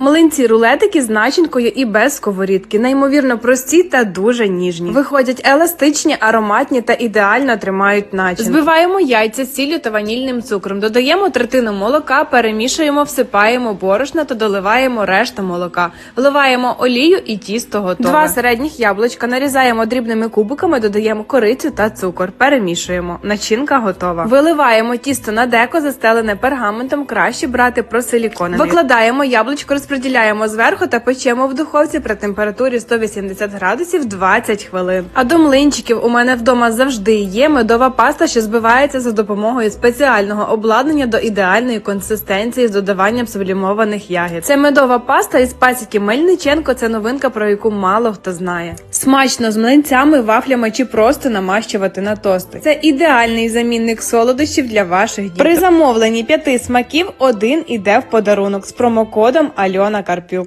Млинці рулетики з начинкою і без сковорідки, неймовірно прості та дуже ніжні. Виходять еластичні, ароматні та ідеально тримають начинку. Збиваємо яйця з сіллю та ванільним цукром. Додаємо третину молока, перемішуємо, всипаємо борошна та доливаємо решту молока. Вливаємо олію і тісто готове. Два середніх яблучка нарізаємо дрібними кубиками, додаємо корицю та цукор. Перемішуємо. Начинка готова. Виливаємо тісто на деко, застелене пергаментом. Краще брати просиліконений. Викладаємо яблучко, розподіляємо зверху та печемо в духовці при температурі 180 градусів 20 хвилин. А до млинчиків у мене вдома завжди є медова паста, що збивається за допомогою спеціального обладнання до ідеальної консистенції з додаванням сублімованих ягід. Це медова паста із пасіки Мельниченко. Це новинка, про яку мало хто знає. Смачно з млинцями, вафлями чи просто намащувати на тости. Це ідеальний замінник солодощів для ваших діток. При замовленні п'яти смаків один іде в подарунок з промокодом Альона Карпюк.